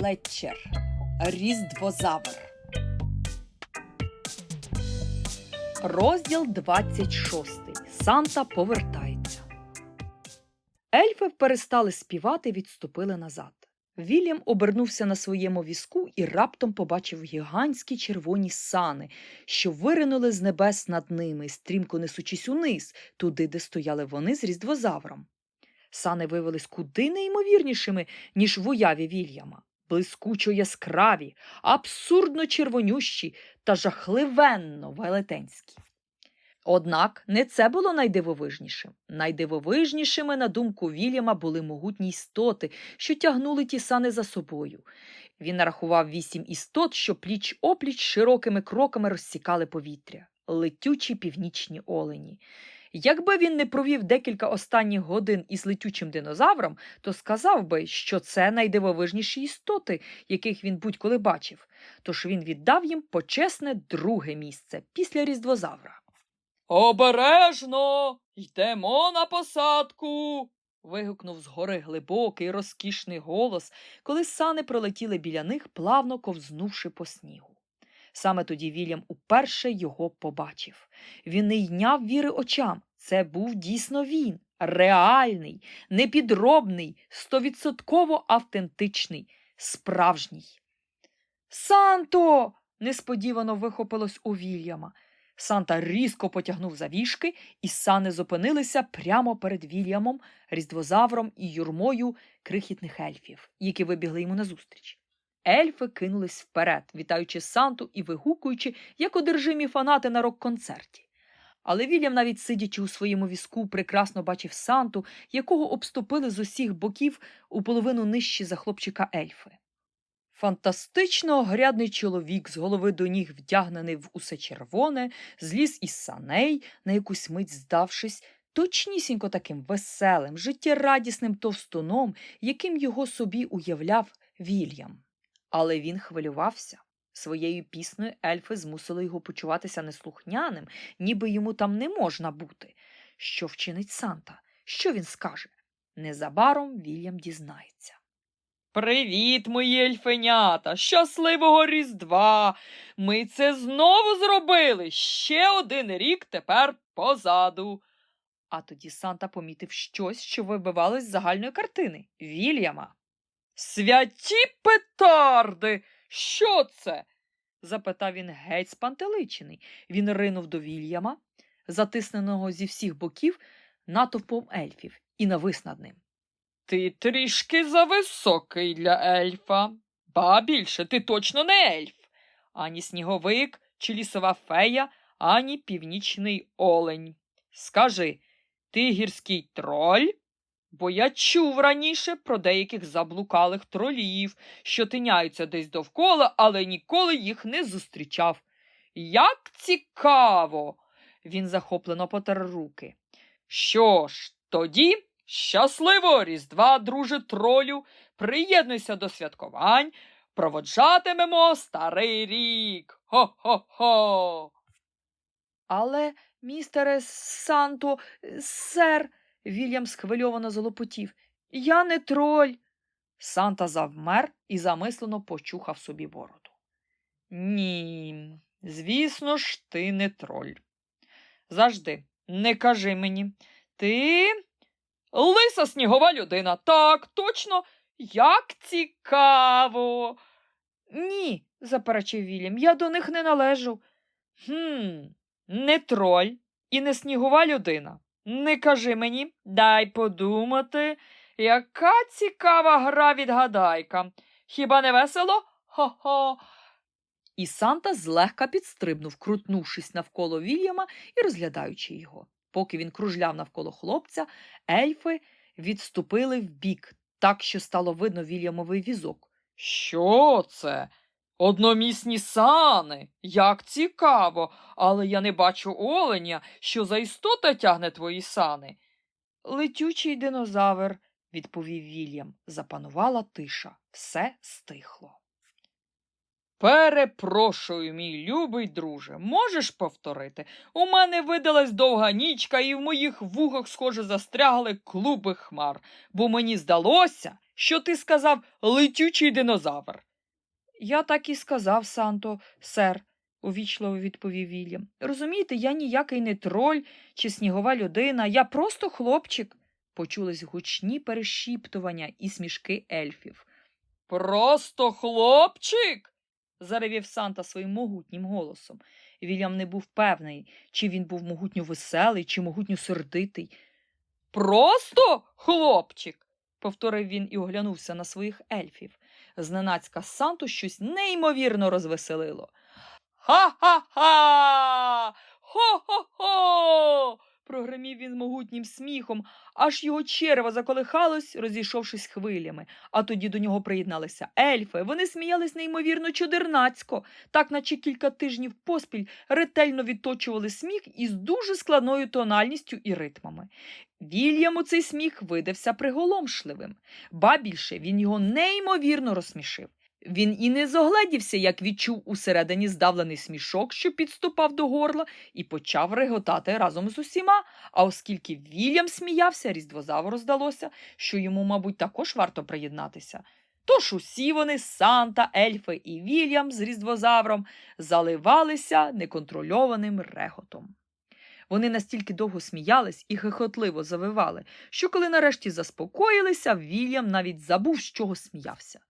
Флетчер. Різдвозавр. Розділ 26. Санта повертається. Ельфи перестали співати, відступили назад. Вільям обернувся на своєму візку і раптом побачив гігантські червоні сани, що виринули з небес над ними, стрімко несучись униз, туди, де стояли вони з різдвозавром. Сани виявились куди неймовірнішими, ніж в уяві Вільяма. Блискучо яскраві, абсурдно червонющі та жахливенно велетенські. Однак не це було найдивовижнішим. Найдивовижнішими, на думку Вільяма, були могутні істоти, що тягнули ті сани за собою. Він нарахував вісім істот, що пліч опліч широкими кроками розсікали повітря, летючі північні олені. Якби він не провів декілька останніх годин із летючим динозавром, то сказав би, що це найдивовижніші істоти, яких він будь-коли бачив. Тож він віддав їм почесне друге місце після різдвозавра. Обережно йдемо на посадку. вигукнув згори глибокий, розкішний голос, коли сани пролетіли біля них, плавно ковзнувши по снігу. Саме тоді Вільям уперше його побачив. Він не йняв віри очам. Це був дійсно він, реальний, непідробний, стовідсотково автентичний, справжній. Санто! несподівано вихопилось у Вільяма. Санта різко потягнув за вішки, і сани зупинилися прямо перед Вільямом, різдвозавром і юрмою крихітних ельфів, які вибігли йому назустріч. Ельфи кинулись вперед, вітаючи Санту і вигукуючи, як одержимі фанати на рок-концерті. Але Вільям, навіть сидячи у своєму візку, прекрасно бачив Санту, якого обступили з усіх боків у половину нижче за хлопчика ельфи. Фантастично огрядний чоловік з голови до ніг вдягнений в усе червоне, зліз із саней, на якусь мить здавшись, точнісінько таким веселим, життєрадісним товстуном, яким його собі уявляв Вільям. Але він хвилювався. Своєю піснею ельфи змусили його почуватися неслухняним, ніби йому там не можна бути. Що вчинить Санта? Що він скаже? Незабаром Вільям дізнається. Привіт, мої ельфенята! Щасливого Різдва! Ми це знову зробили. Ще один рік тепер позаду. А тоді Санта помітив щось, що вибивалось з загальної картини Вільяма. Святі петарди! Що це? запитав він геть спантеличений. Він ринув до Вільяма, затисненого зі всіх боків натовпом ельфів, і навис над ним. Ти трішки зависокий для ельфа. Ба більше, ти точно не ельф. Ані сніговик чи лісова фея, ані північний олень. Скажи, ти гірський троль? Бо я чув раніше про деяких заблукалих тролів, що тиняються десь довкола, але ніколи їх не зустрічав. Як цікаво! Він захоплено потер руки. Що ж, тоді щасливо Різдва, друже тролю, приєднуйся до святкувань, проводжатимемо старий рік. Хо-хо-хо. Але, містере Санто, сер. Вільям схвильовано залопотів. Я не троль. Санта завмер і замислено почухав собі бороду. Ні, звісно ж, ти не троль. Завжди, не кажи мені. Ти лиса снігова людина. Так, точно, як цікаво. Ні, заперечив Вільям, я до них не належу. Хм, не троль і не снігова людина. Не кажи мені, дай подумати, яка цікава гра відгадайка. Хіба не весело? Хо-хо. І Санта злегка підстрибнув, крутнувшись навколо Вільяма і розглядаючи його. Поки він кружляв навколо хлопця, ельфи відступили вбік, так що стало видно Вільямовий візок. Що це? Одномісні сани. Як цікаво, але я не бачу оленя, що за істота тягне твої сани. Летючий динозавр, відповів Вільям. Запанувала тиша. Все стихло. Перепрошую, мій любий друже, можеш повторити? У мене видалась довга нічка, і в моїх вухах, схоже, застрягли клуби хмар, бо мені здалося, що ти сказав летючий динозавр. Я так і сказав, Санто, сер, увічливо відповів Вільям. Розумієте, я ніякий не троль чи снігова людина, я просто хлопчик. Почулись гучні перешіптування і смішки ельфів. Просто хлопчик. заревів Санта своїм могутнім голосом. Вільям не був певний, чи він був могутньо веселий, чи могутньо сердитий. Просто хлопчик, повторив він і оглянувся на своїх ельфів. Зненацька Санту щось неймовірно розвеселило. Ха-ха-ха! Хо-хо-хо! Прогримів він могутнім сміхом, аж його черево заколихалось, розійшовшись хвилями, а тоді до нього приєдналися ельфи. Вони сміялись неймовірно чудернацько, так наче кілька тижнів поспіль ретельно відточували сміх із дуже складною тональністю і ритмами. Вільяму цей сміх видався приголомшливим, ба більше він його неймовірно розсмішив. Він і не зогледівся, як відчув усередині здавлений смішок, що підступав до горла, і почав реготати разом з усіма. А оскільки Вільям сміявся, різдвозавру здалося, що йому, мабуть, також варто приєднатися. Тож усі вони, Санта, Ельфи і Вільям з різдвозавром, заливалися неконтрольованим реготом. Вони настільки довго сміялись і хихотливо завивали, що коли нарешті заспокоїлися, Вільям навіть забув, з чого сміявся.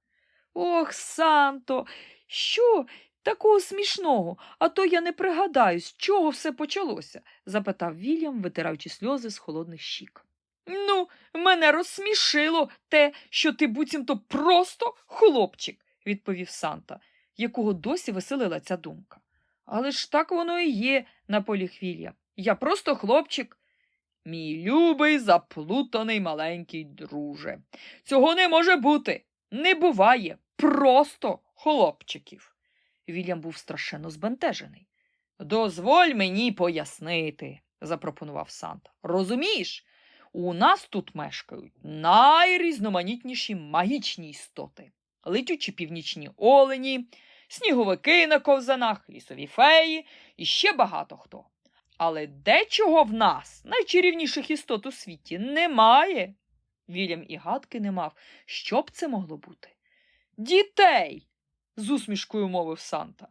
Ох, Санто, що такого смішного, а то я не пригадаю, з чого все почалося? запитав Вільям, витираючи сльози з холодних щік. Ну, мене розсмішило те, що ти буцімто просто хлопчик, відповів Санта, якого досі веселила ця думка. Але ж так воно і є, наполіг Вільям. Я просто хлопчик. Мій любий заплутаний маленький друже. Цього не може бути. Не буває просто хлопчиків. Вільям був страшенно збентежений. Дозволь мені пояснити, запропонував Санта. Розумієш, у нас тут мешкають найрізноманітніші магічні істоти, летючі північні олені, сніговики на ковзанах, лісові феї і ще багато хто. Але дечого в нас, найчарівніших істот у світі, немає. Вільям і гадки не мав. Що б це могло бути? Дітей. з усмішкою мовив Санта.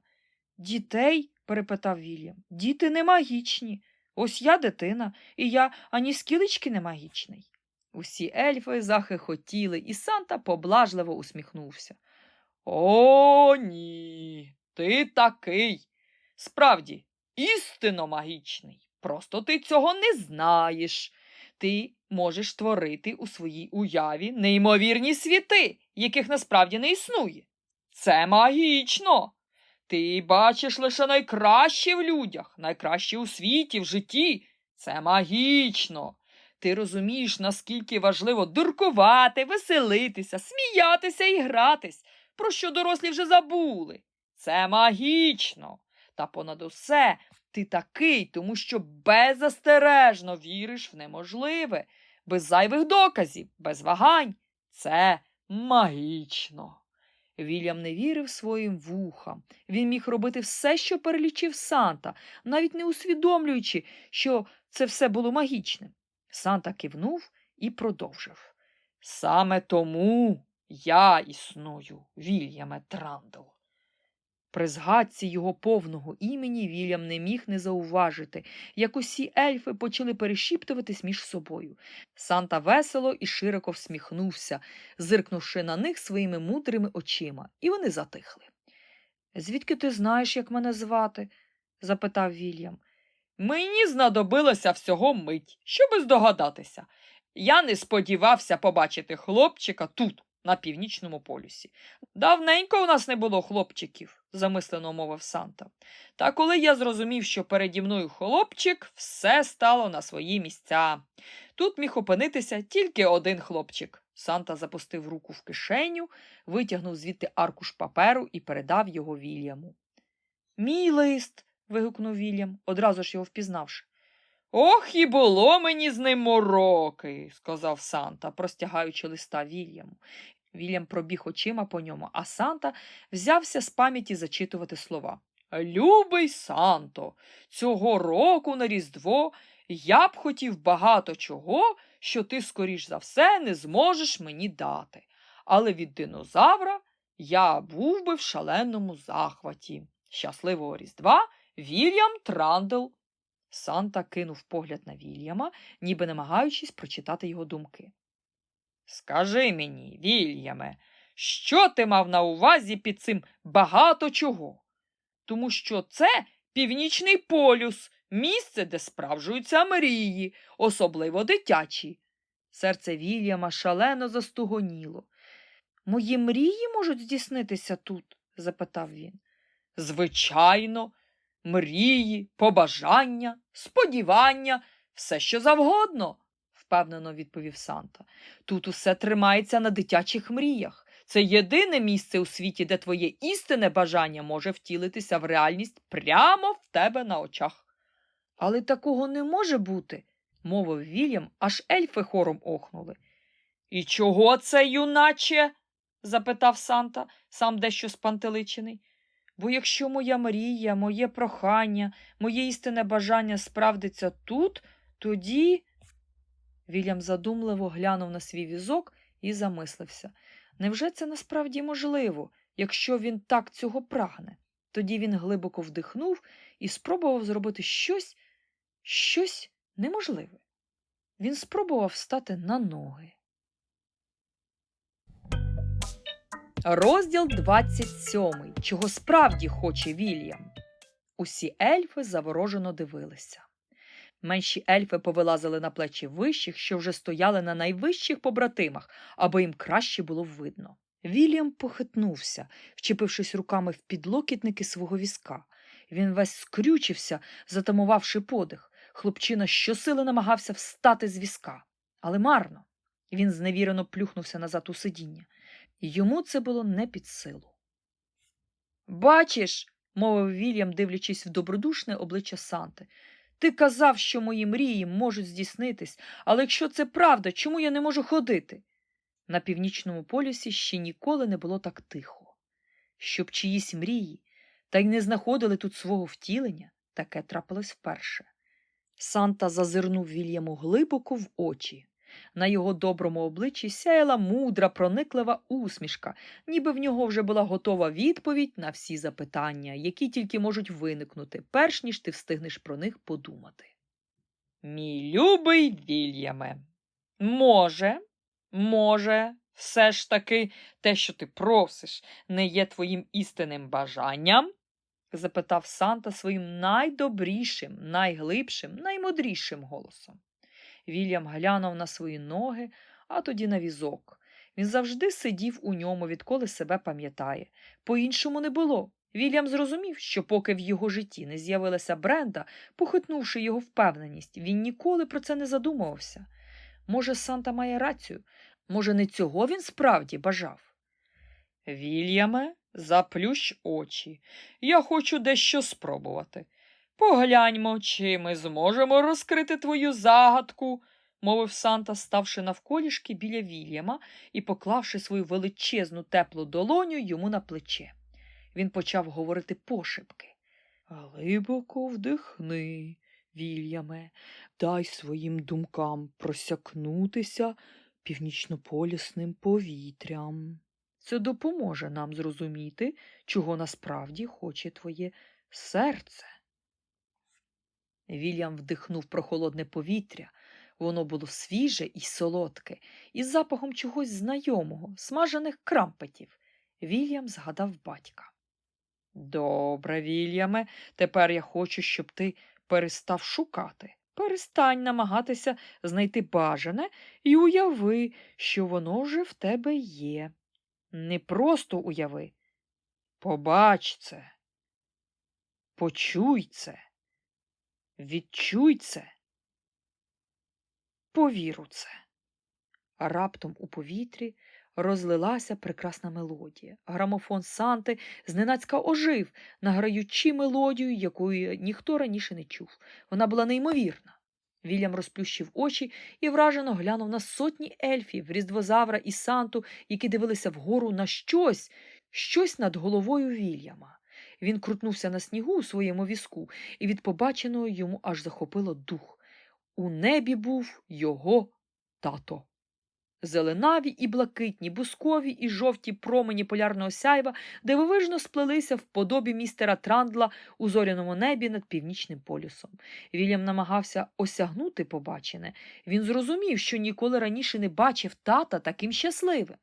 Дітей? перепитав Вільям. Діти не магічні. Ось я дитина, і я ані скілечки не магічний. Усі ельфи захихотіли, і Санта поблажливо усміхнувся. О, ні, ти такий. Справді, істинно магічний. Просто ти цього не знаєш. Ти можеш творити у своїй уяві неймовірні світи, яких насправді не існує. Це магічно. Ти бачиш лише найкраще в людях, найкраще у світі, в житті. Це магічно. Ти розумієш, наскільки важливо дуркувати, веселитися, сміятися і гратись, про що дорослі вже забули. Це магічно. Та понад усе ти такий, тому що беззастережно віриш в неможливе, без зайвих доказів, без вагань. Це магічно. Вільям не вірив своїм вухам. Він міг робити все, що перелічив Санта, навіть не усвідомлюючи, що це все було магічним. Санта кивнув і продовжив. Саме тому я існую, Вільяме Трандл. При згадці його повного імені Вільям не міг не зауважити, як усі ельфи почали перешіптуватись між собою. Санта весело і широко всміхнувся, зиркнувши на них своїми мудрими очима, і вони затихли. Звідки ти знаєш, як мене звати? запитав Вільям. Мені знадобилося всього мить, щоби здогадатися. Я не сподівався побачити хлопчика тут, на північному полюсі. Давненько у нас не було хлопчиків, замислено мовив Санта. Та коли я зрозумів, що переді мною хлопчик, все стало на свої місця. Тут міг опинитися тільки один хлопчик. Санта запустив руку в кишеню, витягнув звідти аркуш паперу і передав його Вільяму. Мій лист. вигукнув Вільям, одразу ж його впізнавши. Ох, і було мені з ним мороки, сказав Санта, простягаючи листа Вільяму. Вільям пробіг очима по ньому, а Санта взявся з пам'яті зачитувати слова. Любий Санто, цього року на Різдво я б хотів багато чого, що ти, скоріш за все, не зможеш мені дати. але від динозавра я був би в шаленому захваті. Щасливого Різдва Вільям Трандл. Санта кинув погляд на Вільяма, ніби намагаючись прочитати його думки. Скажи мені, Вільяме, що ти мав на увазі під цим багато чого? Тому що це північний полюс, місце, де справжуються мрії, особливо дитячі. Серце Вільяма шалено застугоніло. Мої мрії можуть здійснитися тут? запитав він. Звичайно, мрії, побажання, сподівання, все що завгодно, впевнено відповів Санта. Тут усе тримається на дитячих мріях. Це єдине місце у світі, де твоє істинне бажання може втілитися в реальність прямо в тебе на очах. Але такого не може бути, мовив Вільям, аж ельфи хором охнули. І чого це, юначе? запитав Санта, сам дещо спантеличений. Бо якщо моя мрія, моє прохання, моє істинне бажання справдиться тут, тоді. Вільям задумливо глянув на свій візок і замислився. Невже це насправді можливо, якщо він так цього прагне? Тоді він глибоко вдихнув і спробував зробити щось, щось неможливе. Він спробував встати на ноги. Розділ 27. Чого справді хоче Вільям. Усі ельфи заворожено дивилися. Менші ельфи повилазили на плечі вищих, що вже стояли на найвищих побратимах, аби їм краще було видно. Вільям похитнувся, вчепившись руками в підлокітники свого візка. Він весь скрючився, затамувавши подих. Хлопчина щосили намагався встати з візка, але марно. Він зневірено плюхнувся назад у сидіння. Йому це було не під силу. Бачиш, мовив Вільям, дивлячись в добродушне обличчя Санти. Ти казав, що мої мрії можуть здійснитись, але якщо це правда, чому я не можу ходити? На північному полюсі ще ніколи не було так тихо. Щоб чиїсь мрії та й не знаходили тут свого втілення, таке трапилось вперше. Санта зазирнув Вільяму глибоко в очі. На його доброму обличчі сяяла мудра, прониклива усмішка, ніби в нього вже була готова відповідь на всі запитання, які тільки можуть виникнути, перш ніж ти встигнеш про них подумати. Мій любий Вільяме, може, може, все ж таки те, що ти просиш, не є твоїм істинним бажанням? запитав Санта своїм найдобрішим, найглибшим, наймудрішим голосом. Вільям глянув на свої ноги, а тоді на візок. Він завжди сидів у ньому, відколи себе пам'ятає. По-іншому не було. Вільям зрозумів, що поки в його житті не з'явилася Бренда, похитнувши його впевненість, він ніколи про це не задумувався. Може, Санта має рацію, може, не цього він справді бажав. Вільяме, заплющ очі. Я хочу дещо спробувати. Погляньмо, чи ми зможемо розкрити твою загадку, мовив Санта, ставши навколішки біля Вільяма і поклавши свою величезну теплу долоню йому на плече. Він почав говорити пошепки. Глибоко вдихни, Вільяме, дай своїм думкам просякнутися північнополюсним повітрям. Це допоможе нам зрозуміти, чого насправді хоче твоє серце. Вільям вдихнув прохолодне повітря. Воно було свіже і солодке, із запахом чогось знайомого, смажених крампетів. Вільям згадав батька. Добре, Вільяме, тепер я хочу, щоб ти перестав шукати. Перестань намагатися знайти бажане і уяви, що воно вже в тебе є. Не просто уяви. Побач це. Почуй це. Відчуй це. Повір у це. Раптом у повітрі розлилася прекрасна мелодія. Грамофон Санти зненацька ожив, награючи мелодію, якої ніхто раніше не чув. Вона була неймовірна. Вільям розплющив очі і вражено глянув на сотні ельфів, різдвозавра і Санту, які дивилися вгору на щось, щось над головою Вільяма. Він крутнувся на снігу у своєму візку, і від побаченого йому аж захопило дух. У небі був його тато. Зеленаві і блакитні, бускові і жовті промені полярного сяйва дивовижно сплелися в подобі містера Трандла у зоряному небі над північним полюсом. Вільям намагався осягнути побачене. Він зрозумів, що ніколи раніше не бачив тата таким щасливим.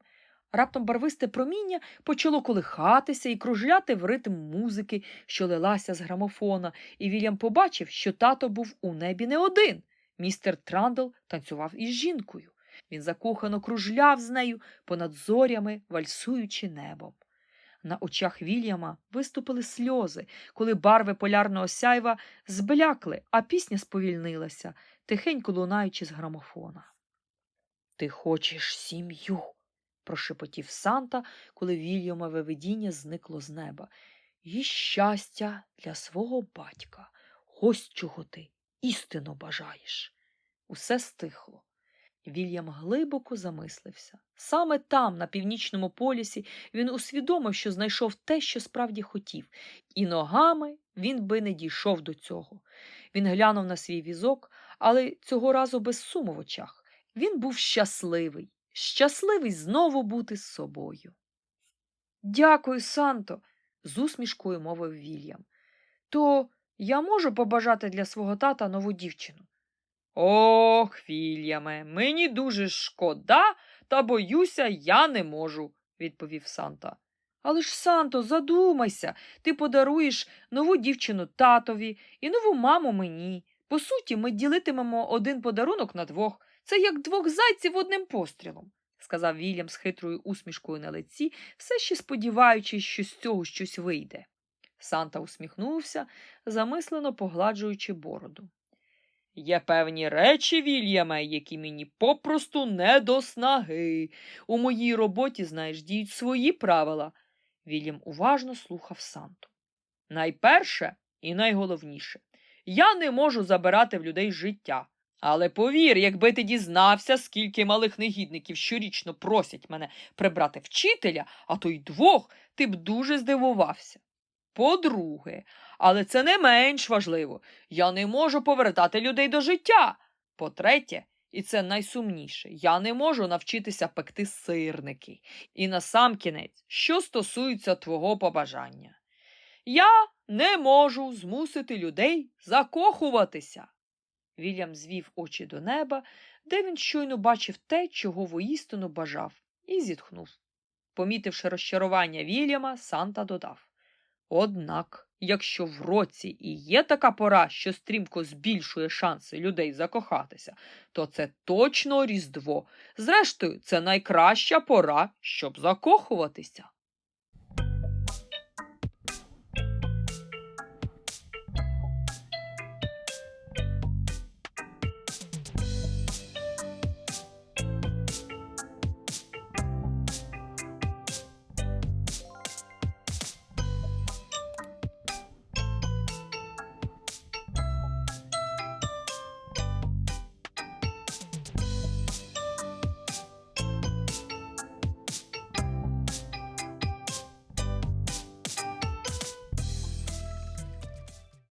Раптом барвисте проміння почало колихатися і кружляти в ритм музики, що лилася з грамофона, і Вільям побачив, що тато був у небі не один. Містер Трандл танцював із жінкою. Він закохано кружляв з нею понад зорями, вальсуючи небом. На очах Вільяма виступили сльози, коли барви полярного сяйва зблякли, а пісня сповільнилася, тихенько лунаючи з грамофона. Ти хочеш сім'ю? Прошепотів Санта, коли Вільямове видіння зникло з неба. І щастя для свого батька. Ось чого ти істинно бажаєш. Усе стихло. Вільям глибоко замислився. Саме там, на північному полюсі, він усвідомив, що знайшов те, що справді хотів, і ногами він би не дійшов до цього. Він глянув на свій візок, але цього разу без суму в очах. Він був щасливий, щасливий знову бути з собою. Дякую, Санто, з усмішкою мовив Вільям. То я можу побажати для свого тата нову дівчину. Ох, Вільяме, мені дуже шкода, та боюся, я не можу, відповів Санта. Але ж, Санто, задумайся, ти подаруєш нову дівчину татові і нову маму мені. По суті, ми ділитимемо один подарунок на двох. Це як двох зайців одним пострілом, сказав Вільям з хитрою усмішкою на лиці, все ще сподіваючись, що з цього щось вийде. Санта усміхнувся, замислено погладжуючи бороду. Є певні речі, Вільяме, які мені попросту не до снаги. У моїй роботі, знаєш, діють свої правила. Вільям уважно слухав Санту. Найперше і найголовніше я не можу забирати в людей життя. Але повір, якби ти дізнався, скільки малих негідників щорічно просять мене прибрати вчителя, а то й двох, ти б дуже здивувався. По-друге, але це не менш важливо, я не можу повертати людей до життя. По-третє, і це найсумніше, я не можу навчитися пекти сирники. І насамкінець, що стосується твого побажання. Я не можу змусити людей закохуватися. Вільям звів очі до неба, де він щойно бачив те, чого воістину бажав, і зітхнув. Помітивши розчарування Вільяма, Санта додав Однак, якщо в році і є така пора, що стрімко збільшує шанси людей закохатися, то це точно Різдво. Зрештою, це найкраща пора, щоб закохуватися.